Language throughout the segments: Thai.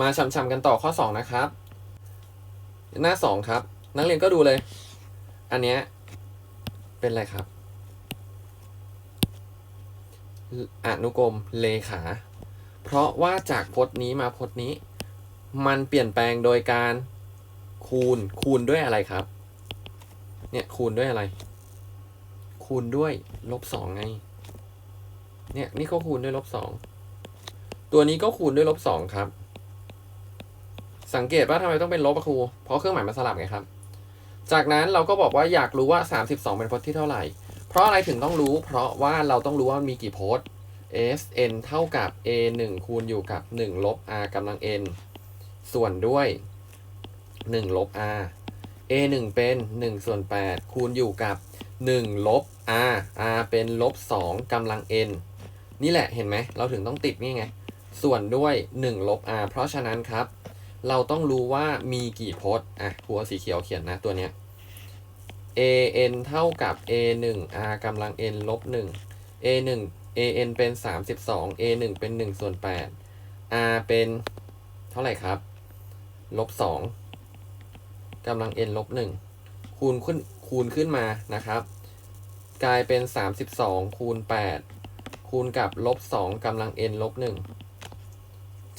มาช้ำๆกันต่อข้อ 2 นะครับ หน้า 2 ครับ นักเรียนก็ดูเลย อันเนี้ยเป็นอะไรครับ อนุกรมเลขา เพราะว่าจากพจน์นี้มาพจน์นี้ มันเปลี่ยนแปลงโดยการคูณคูณด้วยอะไรครับ เนี่ยคูณด้วยอะไร คูณด้วยลบสองไง เนี่ยนี่ก็คูณด้วยลบสองตัวนี้ก็คูณด้วยลบสองครับ สังเกตว่าทำไมต้องเป็นลบอะครู เพราะเครื่องหมายมันสลับไงครับ จากนั้นเราก็บอกว่าอยากรู้ว่า 32 เป็นพจน์ที่เท่าไหร่ เพราะอะไรถึงต้องรู้ เพราะว่าเราต้องรู้ว่ามีกี่พจน์ s n เท่ากับ a 1คูณอยู่กับ 1 ลบ r กำลัง n ส่วนด้วย 1 ลบ r a 1เป็น 1 ส่วน 8 คูณอยู่กับ 1 ลบ r r เป็นลบ 2กำลัง n นี่แหละเห็นไหม เราถึงต้องติดนี่ไง ส่วนด้วย 1 ลบ r เพราะฉะนั้นครับ เราต้องรู้ว่ามีกี่พจน์อะครูเอาสีเขียวเขียนนะตัวเนี้ย a n เท่ากับ a 1 r กำลัง n ลบ1 a 1 a n เป็น 32 a 1 เป็น1ส่วน8 r เป็นเท่าไหร่ครับลบ2กำลัง n ลบ1คูณขึ้นคูณขึ้นมานะครับ กลายเป็น 32 คูณ 8 คูณกับลบ2กำลัง n ลบ1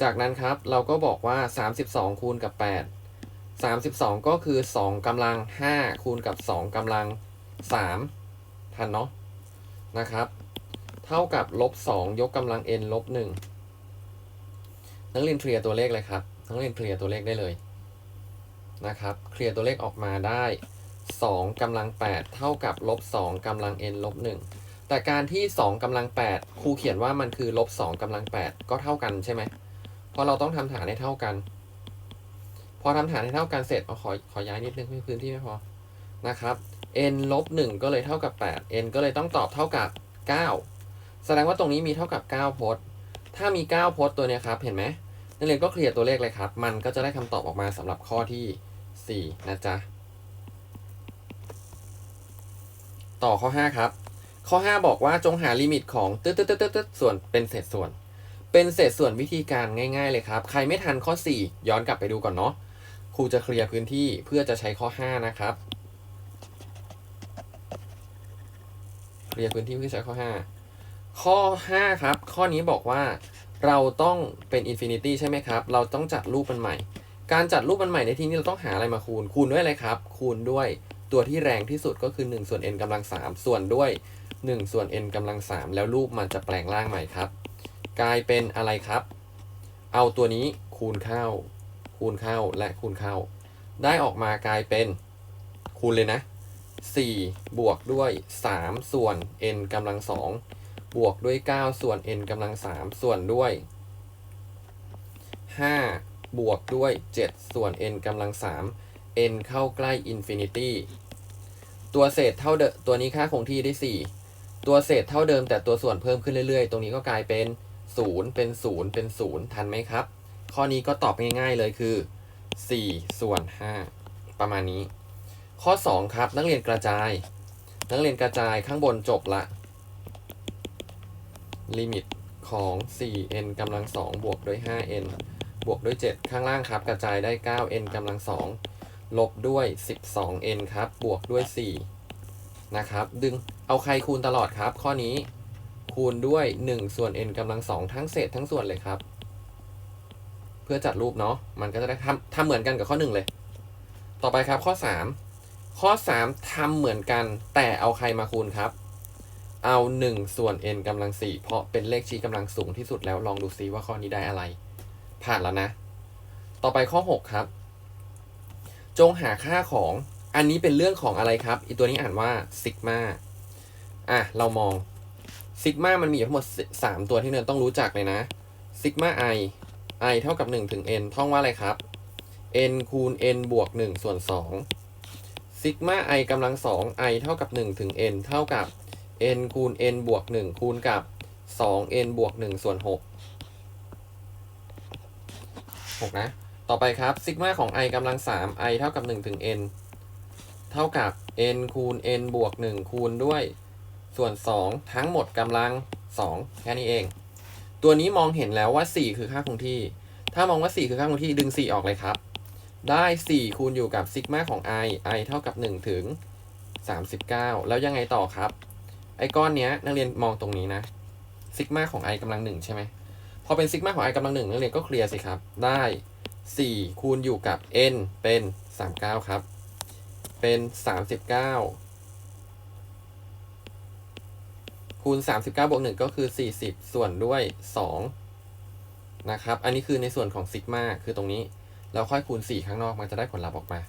จากนั้นครับเราก็บอกว่า 32 คูณกับ 8 32 ก็คือ 2กำลัง 5 คูณกับ 2กำลัง 3 ทันเนาะนะครับ เท่ากับลบ 2 ยกกำลัง n ลบ 1 นักเรียนเคลียร์ตัวเลขเลยครับนักเรียนเคลียร์ตัวเลขได้เลยนะครับเคลียร์ตัวเลขออกมาได้ 2กำลัง 8 เท่ากับลบ 2กำลัง n ลบ 1 แต่การที่ 2กำลัง 8 ครูเขียนว่ามันคือลบ 2กำลัง 8 ก็เท่ากันใช่ไหม เพราะเราต้องทำฐานให้เท่ากัน พอทำฐานให้เท่ากันเสร็จเอาขอขอย้ายนิดนึงไม่พื้นที่ไม่พอนะครับ n ลบ1ก็เลยเท่ากับ 8 n ก็เลยต้องตอบเท่ากับ 9 แสดงว่าตรงนี้มีเท่ากับ 9 พจน์ ถ้ามี 9 พจน์ตัวเนี้ยครับ เห็นไหมนักเรียนก็เคลียร์ตัวเลขเลยครับ มันก็จะได้คำตอบออกมาสำหรับข้อที่ 4 นะจ๊ะ ต่อข้อ 5 ครับ ข้อ 5 บอกว่าจงหาลิมิตของตึ๊ดตึ๊ดตึ๊ดตึ๊ดส่วนเป็นเศษส่วน เป็นเศษส่วนวิธีการง่ายๆเลยครับ ใครไม่ทันข้อ 4 ย้อนกลับไปดูก่อนเนาะครูจะเคลียร์พื้นที่เพื่อจะใช้ข้อ 5 นะครับ เคลียร์พื้นที่เพื่อใช้ข้อ 5 ข้อ 5 ครับ ข้อนี้บอกว่าเราต้องเป็นอินฟินิตี้ใช่ไหมครับ เราต้องจัดรูปมันใหม่ การจัดรูปมันใหม่ในที่นี้เราต้องหาอะไรมาคูณ คูณด้วยอะไรครับ คูณด้วยตัวที่แรงที่สุดก็คือ 1 ส่วน n กำลัง 3 ส่วนด้วย 1 ส่วน n กำลัง 3 แล้วรูปมันจะแปลงร่างใหม่ครับ กลายเป็นอะไรครับ เอาตัวนี้คูณเข้า คูณเข้าและคูณเข้า ได้ออกมากลายเป็นคูณเลยนะ 4 บวกด้วย 3 ส่วน n กำลัง 2 บวกด้วย 9 ส่วน n กำลัง 3 ส่วนด้วย 5 บวกด้วย 7 ส่วน n กำลัง 3 n เข้าใกล้อินฟินิตี้ตัวเศษเท่าเดิมตัวนี้ค่าคงที่ได้ 4 ตัวเศษเท่าเดิมแต่ตัวส่วนเพิ่มขึ้นเรื่อยๆ ตรงนี้ก็กลายเป็น 0เป็น0เป็น0ทันไหมครับ ข้อนี้ก็ตอบง่ายๆเลยคือ 4 ส่วน 5 ประมาณนี้ ข้อ 2 ครับ นักเรียนกระจาย นักเรียนกระจายข้างบนจบละ ลิมิตของ 4n กำลัง 2 บวกด้วย 5n บวกด้วย 7 ข้างล่างครับ กระจายได้ 9n กำลัง 2 ลบด้วย 12n ครับ บวกด้วย 4 นะครับ ดึงเอาใครคูณตลอดครับ ข้อนี้ คูณด้วย 1 ส่วน n กำลัง2ทั้งเศษทั้งส่วนเลยครับ เพื่อจัดรูปเนาะมันก็จะได้ทำทำเหมือนกันกับข้อ 1 เลย ต่อไปครับข้อ 3 ข้อ 3ทำเหมือนกันแต่เอาใครมาคูณครับ เอา 1 ส่วน n กำลัง4เพราะเป็นเลขชี้กำลังสูงที่สุดแล้วลองดูซิว่าข้อนี้ได้อะไร ผ่านแล้วนะ ต่อไปข้อ 6 ครับ จงหาค่าของอันนี้เป็นเรื่องของอะไรครับอีตัวนี้อ่านว่าซิกมาอะ เรามอง ซิกมามันมีอยู่ทั้งหมด 3 ตัวที่เนินต้องรู้จักเลยนะซิกมา i i เท่ากับ 1 ถึง n ท่องว่าอะไรครับ n คูณ n บวก 1 ส่วน2ซิกมา i กำลัง 2 i เท่ากับ 1 ถึง n เท่ากับ n คูณ n บวก 1 คูณกับ 2n บวก 1 ส่วน 6 6 นะ ต่อไปครับซิกมาของ i กำลัง 3 i เท่ากับ 1 ถึง n เท่ากับ n คูณ n บวก 1 คูณด้วย ส่วน 2 ทั้งหมดกำลัง 2 แค่นี้เอง ตัวนี้มองเห็นแล้วว่า 4 คือค่าคงที่ ถ้ามองว่า 4 คือค่าคงที่ดึง 4 ออกเลยครับ ได้ 4 คูณอยู่กับซิกมาของ i i เท่ากับ 1 ถึง 39 แล้วยังไงต่อครับ ไอ้ก้อนเนี้ยนักเรียนมองตรงนี้นะซิกมาของ i กำลัง 1 ใช่ไหมพอเป็นซิกมาของ i กำลัง 1 นักเรียนก็เคลียร์สิครับ ได้ 4 คูณอยู่กับ n เป็น 39 ครับ เป็น 39 คูณสามสิบเก้าบวกหนึ่งก็คือสี่สิบส่วนด้วยสองนะครับ อันนี้คือในส่วนของซิกมาคือตรงนี้แล้วค่อยคูณ 4 ข้างนอกมันจะได้ผลลัพธ์ออกมา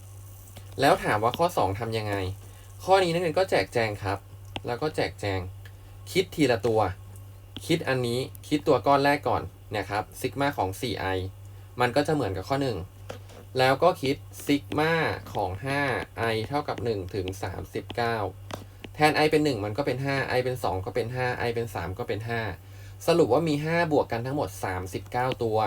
แล้วถามว่าข้อ 2ทำยังไง ข้อนี้นักเรียนก็แจกแจงครับ แล้วก็แจกแจง คิดทีละตัว คิดอันนี้คิดตัวก้อนแรกก่อนเนี่ยครับซิกมาของ 4i มันก็จะเหมือนกับข้อ 1 แล้วก็คิดซิกมาของ 5i เท่ากับ 1 ถึง 39 แทน i เป็น 1 มันก็เป็น 5 i เป็น 2 ก็เป็น 5 i เป็น 3 ก็เป็น 5 สรุปว่ามี 5 บวกกันทั้งหมด 39 ตัว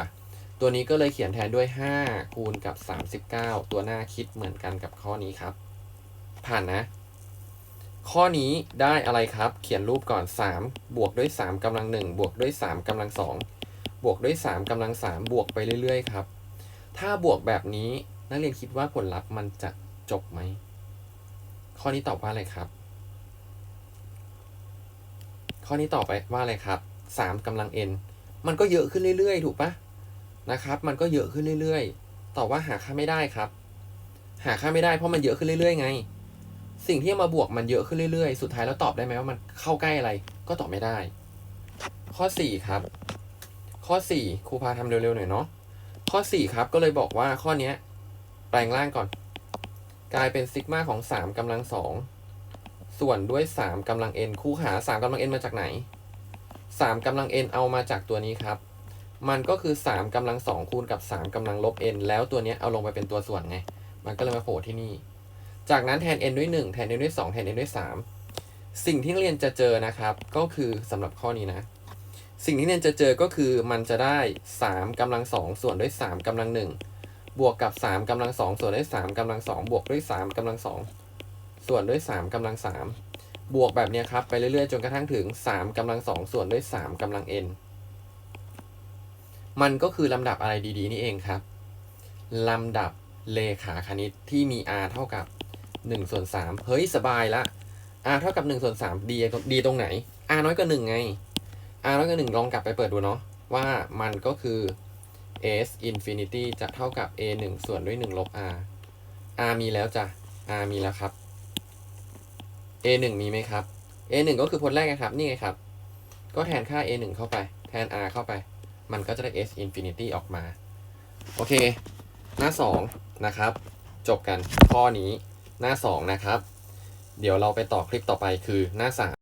ตัวนี้ก็เลยเขียนแทนด้วย 5 คูณกับ 39 ตัวหน้าคิดเหมือนกันกับข้อนี้ครับ ผ่านนะ ข้อนี้ได้อะไรครับ เขียนรูปก่อน 3 บวกด้วย 3กำลัง 1 บวกด้วย 3กำลัง 2 บวกด้วย 3กำลัง 3 บวกไปเรื่อย ๆ ครับ ถ้าบวกแบบนี้นักเรียนคิดว่าผลลัพธ์มันจะจบไหม ข้อนี้ตอบว่าอะไรครับ ข้อนี้ตอบไปว่าอะไรครับ3กำลัง n มันก็เยอะขึ้นเรื่อยๆ ถูกปะนะครับ มันก็เยอะขึ้นเรื่อยๆ ตอบว่าหาค่าไม่ได้ครับ หาค่าไม่ได้เพราะมันเยอะขึ้นเรื่อยๆ ไง สิ่งที่มาบวกมันเยอะขึ้นเรื่อยๆ สุดท้ายแล้วตอบได้ไหมว่ามันเข้าใกล้อะไร ก็ตอบไม่ได้ ข้อ 4 ครับ ข้อ 4 ครูพาทำเร็วๆ หน่อยเนาะ ข้อ 4 ครับ ก็เลยบอกว่าข้อเนี้ยแปลงร่างก่อน กลายเป็นซิกมาของ3กำลัง2 ส่วนด้วย 3กำลัง n คูหา 3กำลัง n มาจากไหน 3กำลัง n เอามาจากตัวนี้ครับ มันก็คือ 3กำลัง 2 คูณกับ 3กำลังลบ n แล้วตัวนี้เอาลงไปเป็นตัวส่วนไง มันก็เลยมาโผล่ที่นี่ จากนั้นแทน n ด้วย 1 แทน n ด้วย 2 แทน n ด้วย 3 สิ่งที่นักเรียนจะเจอนะครับ ก็คือสำหรับข้อนี้นะ สิ่งที่นักเรียนจะเจอก็คือมันจะได้ 3กำลัง 2 ส่วนด้วย 3กำลัง 1 บวกกับ 3กำลัง 2 ส่วนด้วย 3กำลัง 2 บวกด้วย 3กำลัง 2 ส่วนด้วย 3กำลัง 3 บวกแบบนี้ครับ ไปเรื่อยๆ จนกระทั่งถึง 3กำลัง 2 ส่วนด้วย 3กำลัง n มันก็คือลำดับอะไรดีๆ นี่เองครับ ลำดับเลขาคณิตที่มี r เท่ากับ1ส่วน3เฮ้ย สบายละ r เท่ากับ1ส่วน3ดีดีตรงไหน r น้อยกว่า1ไง r น้อยกว่า1ลองกลับไปเปิดดูเนาะว่ามันก็คือ s infinity จะเท่ากับ a 1ส่วนด้วย1ลบ r r มีแล้วจ้ะ r มีแล้วครับ a 1มีไหมครับ a 1ก็คือพจน์แรกนะครับ นี่ไงครับ ก็แทนค่า a 1เข้าไป แทน r เข้าไป มันก็จะได้ s infinity ออกมา โอเค หน้า 2 นะครับ จบกันข้อนี้หน้า 2 นะครับ เดี๋ยวเราไปต่อคลิปต่อไปคือหน้า 3